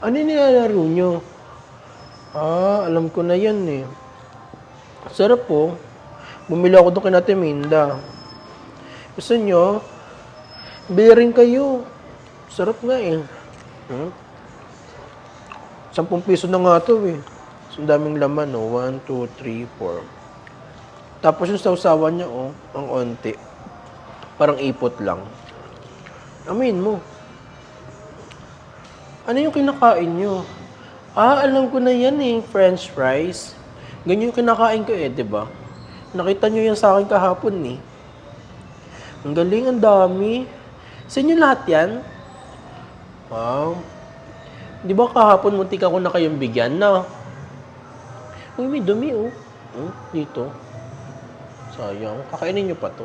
Ano nilalaro nyo? Ah, alam ko na yan eh. Sarap po. Bumili ako doon kay Ate Minda. Gusto nyo? Bili kayo. Sarap nga eh. Hmm? Sampung piso na nga to eh. So, daming laman no. One, two, three, four. Tapos yung sausawan niya oh, ang onti. Parang ipot lang. Amin mo. Ano yung kinakain nyo? Ah, alam ko na yan eh. French fries. Ganyan yung kinakain ko eh, di ba? Nakita nyo yan sa akin kahapon eh. Ang galing, ang dami. Sa inyo lahat yan? Wow. Di ba kahapon muntik ako na kayong bigyan na? Uy, may dumi oh. Hmm, dito. Sayang. Kakainin nyo pa to.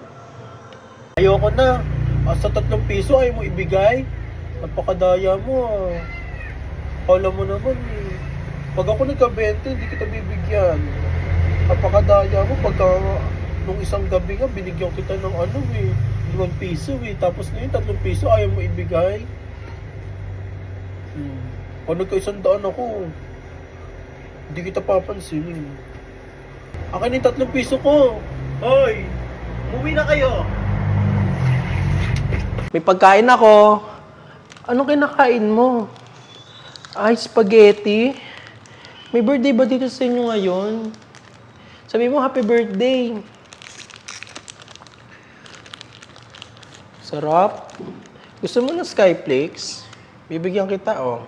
Ayoko na. Ah, sa tatlong piso ay mo ibigay. Napakadaya mo ah. Kala mo naman eh. Pag ako nagka-20, hindi kita bibigyan. Napakadaya mo. Pagka nung isang gabi nga, binigyan kita ng ano eh. Limang piso eh. Tapos ngayon, tatlong piso ayaw mo ibigay. Hmm. Pag nagka-isang daan ako, hindi kita papansinin. Akin yung tatlong piso ko. Hoy! Umuwi na kayo! May pagkain ako. Anong kinakain mo? Ay, spaghetti. May birthday ba dito sa inyo ngayon? Sabi mo, happy birthday. Sarap. Gusto mo ng Skyflakes? Bibigyan kita, oh.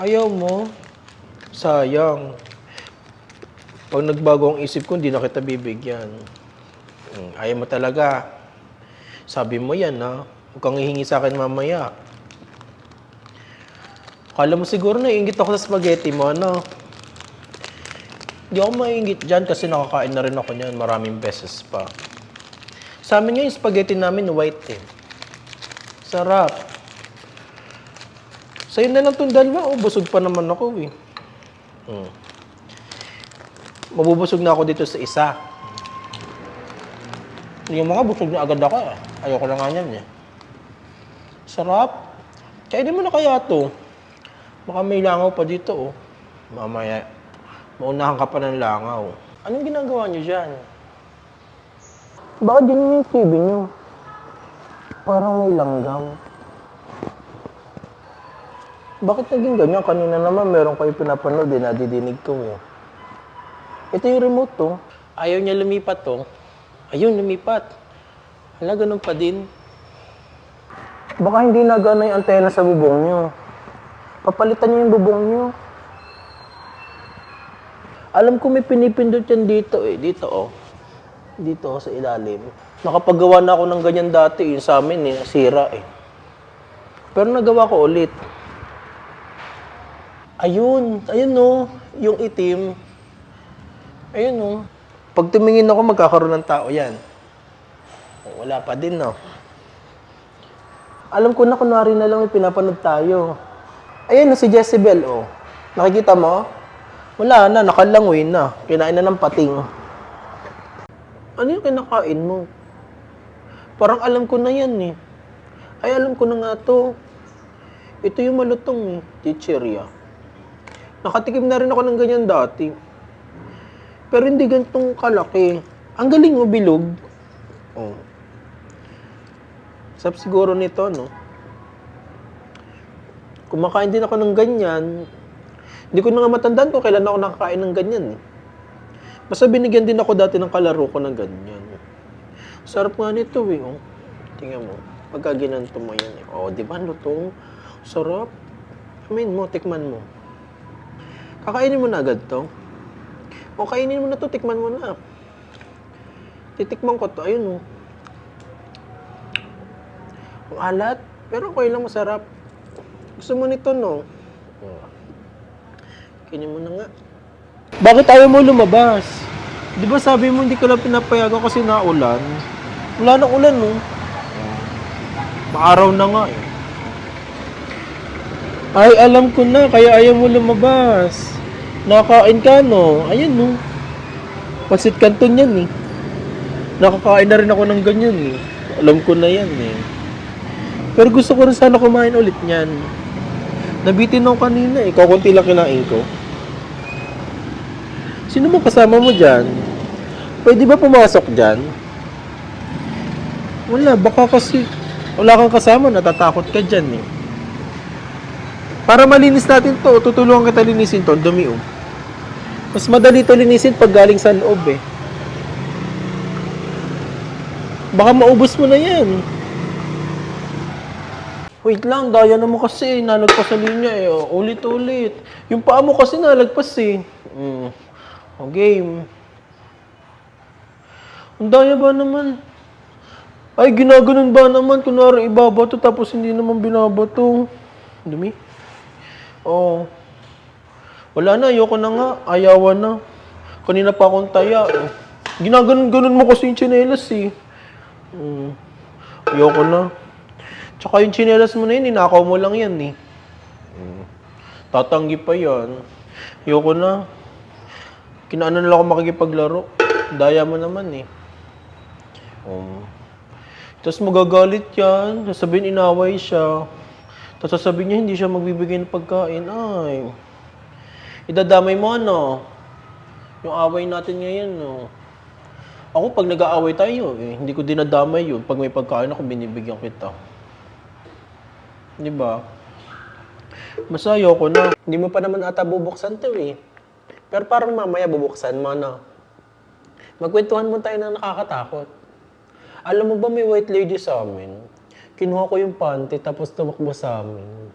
Ayaw mo? Sayang. Pag nagbago ang isip ko, hindi na kita bibigyan. Hmm, Ayaw mo talaga. Sabi mo yan, ha? Huwag kang hihingi sa akin mamaya. Kala mo siguro naiingit ako sa spaghetti mo, ano? Hindi ako maiingit dyan kasi nakakain na rin ako niyan maraming beses pa. Sa amin nga yung spaghetti namin white eh. Sarap. Sa'yo na lang itong dalawa. Oh, busog pa naman ako eh. Hmm. Mabubusog na ako dito sa isa. Yung mga busog na agad ako eh. Ayoko na nga niyan eh. Sarap. Kainin mo na kaya to. Baka may langaw pa dito oh. Mamaya, maunahan ka pa ng langaw. Anong ginagawa niyo dyan? Bakit ganyan yung TV niyo? Parang may langgam. Bakit naging ganyan? Kanina naman meron kayo pinapanood eh, nadidinig ko eh. Ito yung remote to. Ayaw niya lumipat to. Ayun, lumipat. Hala, ganun pa din. Baka hindi na gano'n yung antena sa bubong niyo. Papalitan niyo yung bubong niyo. Alam ko may pinipindot yan dito eh. Dito oh. Dito oh, sa ilalim. Nakapagawa na ako ng ganyan dati eh. Sa amin eh. Sira eh. Pero nagawa ko ulit. Ayun. Ayun oh. Yung itim. Ayun oh. Pag tumingin ako, magkakaroon ng tao yan. Oh, Wala pa din no. Alam ko na kunwari na lang may pinapanood tayo. Ayun na si Jezebel, oh. Nakikita mo? Wala na, nakalangoy na. Kinain na ng pating. Ano yung kinakain mo? Parang alam ko na yan eh. Ay, alam ko na nga to. Ito yung malutong eh, chichirya. Nakatikim na rin ako ng ganyan dati. Pero hindi ganitong kalaki. Ang galing mo, bilog. Oh. Sap siguro nito, no? Kumakain din ako ng ganyan. Hindi ko na nga matandaan ko kailan ako nakakain ng ganyan. Eh. Basta binigyan din ako dati ng kalaro ko ng ganyan. Sarap nga nito eh. Oh. Tingnan mo. Pagka ginanto mo yan. Eh. Oh, di ba lutong? Sarap. Mean mo, tikman mo. Kakainin mo na agad to. O kainin mo na to, tikman mo na. Titikman ko to. Ayun oh. Alat. Pero okay lang masarap. Gusto mo nito, no? Kinin mo na nga. Bakit ayaw mo lumabas? Di ba sabi mo hindi ko lang pinapayagan kasi naulan? Wala nang ulan, no? Maaraw na nga eh. Ay, alam ko na, kaya ayaw mo lumabas. Nakakain ka, no? Ayan, no? Pasit kanton yan, eh. Nakakain na rin ako ng ganyan, eh. Alam ko na yan, eh. Pero gusto ko rin sana kumain ulit niyan. Nabitin ako kanina eh. Kakunti lang kinain ko. Sino mo kasama mo dyan? Pwede ba pumasok dyan? Wala, baka kasi wala kang kasama, natatakot ka dyan eh. Para malinis natin to, tutulungan kita linisin to, ang dumi oh. Mas madali to linisin pag galing sa loob eh. Baka maubos mo na yan. Wait lang, daya naman kasi, nalagpas sa linya eh. Oh, Ulit-ulit. Yung paa mo kasi nalagpas eh. Mm. O, game. Ang daya ba naman? Ay, ginaganon ba naman? Kunwari ibabato tapos hindi naman binabato. Dumi. Oh. Wala na, ayoko na nga. Ayawan na. Kanina pa akong taya. Oh. Ginaganon-ganon mo kasi yung tsinelas eh. Mm. Ayoko na. Tsaka yung tsinelas mo na yun, ninakaw mo lang yan eh. Mm. Tatanggi pa yan. Ayoko na. Kinaano na ako makikipaglaro. Daya mo naman eh. Um, tapos magagalit yan. Sasabihin inaway siya. Tapos sasabihin niya hindi siya magbibigay ng pagkain. Ay. Idadamay mo ano. Yung away natin ngayon no. Ako pag nag-aaway tayo, eh, hindi ko dinadamay yun. Pag may pagkain ako, binibigyan kita. Di ba? Basta ayoko na. Hindi mo pa naman ata bubuksan to eh. Pero parang mamaya bubuksan mo na. Magkwentuhan mo tayo na nakakatakot. Alam mo ba may white lady sa amin? Kinuha ko yung panty tapos tumakbo sa amin.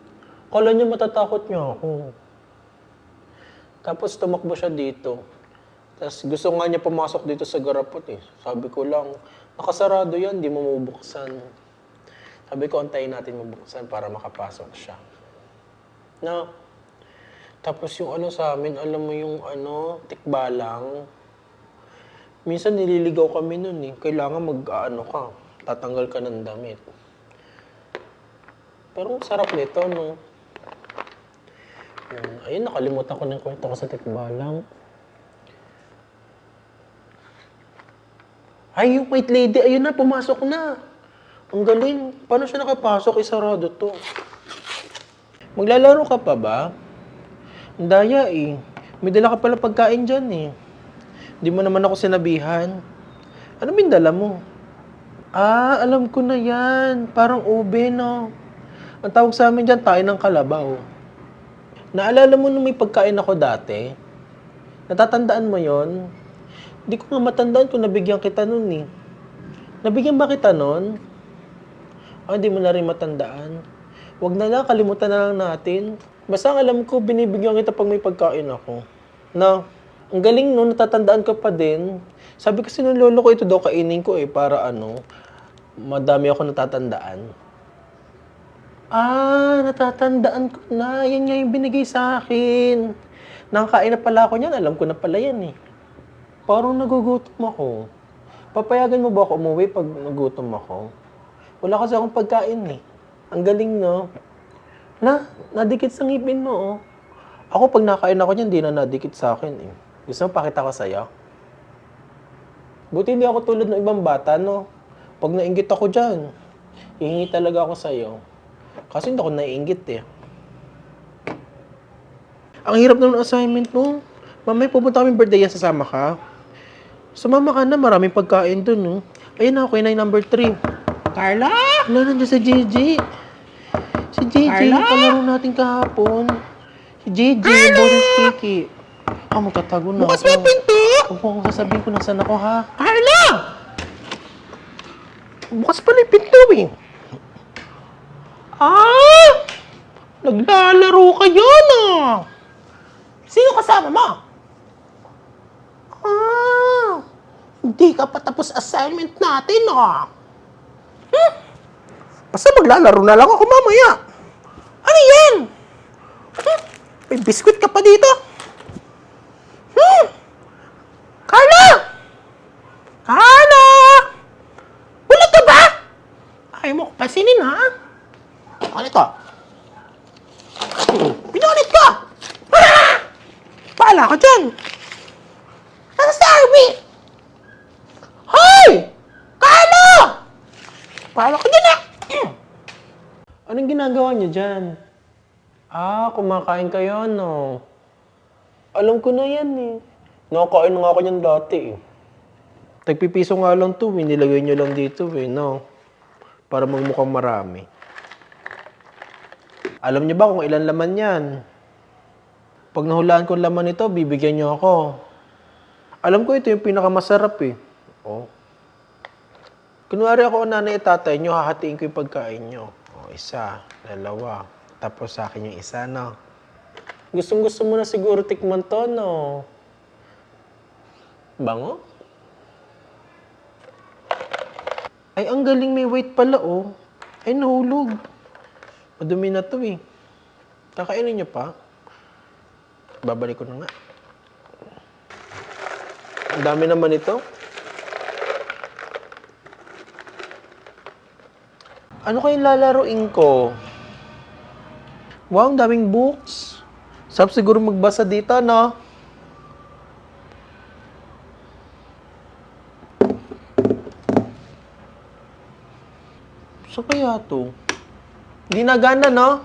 Kala niya matatakot niya ako. Tapos tumakbo siya dito. Tapos gusto nga niya pumasok dito sa garapot eh. Sabi ko lang, nakasarado yan, di mo mabuksan. Sabi ko, antayin natin mabuksan para makapasok siya. Na, tapos yung ano sa amin, alam mo yung ano, tikbalang. Minsan nililigaw kami nun eh. Kailangan mag-ano ka, tatanggal ka ng damit. Pero sarap nito, no? Yun. Ayun, nakalimutan ko ng kwento ko sa tikbalang. Ay, yung white lady, ayun na, pumasok na. Ang galing. Paano siya nakapasok? Isarado to. Maglalaro ka pa ba? Ang daya eh. May dala ka pala pagkain dyan eh. Hindi mo naman ako sinabihan. Ano yung dala mo? Ah, alam ko na yan. Parang ube, no? Ang tawag sa amin dyan, tayo ng kalabaw. Naalala mo nung may pagkain ako dati? Natatandaan mo yon? Hindi ko nga matandaan kung nabigyan kita nun eh. Nabigyan ba kita nun? Ah, hindi mo na rin matandaan. Huwag na lang, kalimutan na lang natin. Basta alam ko, binibigyan kita pag may pagkain ako. Na, ang galing no, natatandaan ko pa din. Sabi kasi ng lolo ko, ito daw kainin ko eh, para ano, madami ako natatandaan. Ah, natatandaan ko na. Yan nga yung binigay sa akin. Nakakain na pala ako niyan. Alam ko na pala yan eh. Parang nagugutom ako. Papayagan mo ba ako umuwi pag nagutom ako? Wala kasi akong pagkain eh. Ang galing no. Na, nadikit sa ngipin mo oh. Ako pag nakain ako niyan, di na nadikit sa akin eh. Gusto mo pakita ko sa'yo? Buti hindi ako tulad ng ibang bata, no? Pag nainggit ako dyan, hihingi talaga ako sa'yo. Kasi hindi ako naiinggit eh. Ang hirap ng assignment mo. Mamaya pupunta kami birthday yan, sasama ka. Sumama ka na, maraming pagkain dun, no? Ayun na, yun na yung number 3. Carla? Wala nandiyan si Gigi. Si Gigi, Carla? kalaro natin kahapon. Si Gigi, yung boses Kiki. Ah, magtatago na Bukas ako. mo yung pinto! Huwag mo akong sasabihin kung nasan ako, ha? Carla! Bukas pala yung pinto, eh. Ah! Naglalaro ka yun ah! Sino kasama mo? Ah! Hindi ka pa tapos assignment natin ah! Basta maglalaro na lang ako mamaya. Ano yan? Hmm? May biskwit ka pa dito? Hmm? Carla! Carla! Bulat ka ba? Ayaw mo pasinin ha? Ano ito? Pinulit ka! Ah! Paala ka dyan! Nasa si Arby! Hoy! Carlo! Paala ka dyan ginagawa niyo dyan? Ah, kumakain kayo, no? Alam ko na yan, eh. Nakakain na nga ako niyan dati, eh. Tagpipiso nga lang to, eh. Nilagay nyo lang dito, eh, no? Para magmukhang marami. Alam niyo ba kung ilan laman yan? Pag nahulaan ko laman nito, bibigyan niyo ako. Alam ko ito yung pinakamasarap, eh. Oh. Kunwari ako nanay at tatay nyo, hahatiin ko yung pagkain nyo. O, isa, dalawa. Tapos sa akin yung isa, no? Gustong gusto mo na siguro tikman to, no? Bango? Ay, ang galing may weight pala, oh. Ay, nahulog. Madumi na to, eh. Kakainin nyo pa? Babalik ko na nga. Ang dami naman ito. Ano kayong lalaroin ko? Wow, ang daming books. Sarap siguro magbasa dito, no? So kaya to? Hindi na gana, no?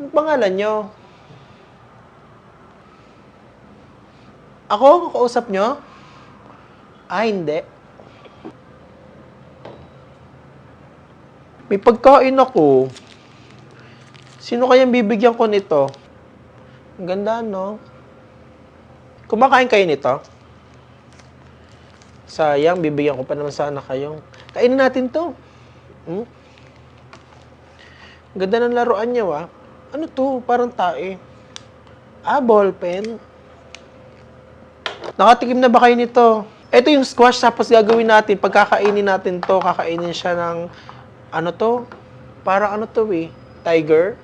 Ano pangalan nyo? Ako? Kausap nyo? Ah, hindi. May pagkain ako. Sino kayang bibigyan ko nito? Ang ganda, no? Kumakain kayo nito? Sayang, bibigyan ko pa naman sana kayong. Kainin natin to. Hmm? Ang Ganda ng laruan niya, wa. Ano to? Parang tae. Ah, ballpen. Nakatikim na ba kayo nito? Ito yung squash tapos gagawin natin. Pagkakainin natin to, kakainin siya ng ano to? Parang ano to eh? Tiger?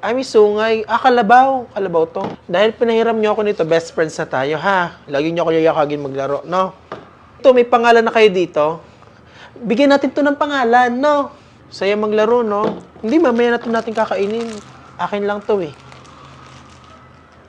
Ay, may sungay. Ah, kalabaw. Kalabaw to. Dahil pinahiram niyo ako nito, best friends na tayo, ha? Lagi niyo ako yayakagin maglaro, no? Ito, may pangalan na kayo dito. Bigyan natin to ng pangalan, no? Saya maglaro, no? Hindi, mamaya na to natin kakainin. Akin lang to, eh.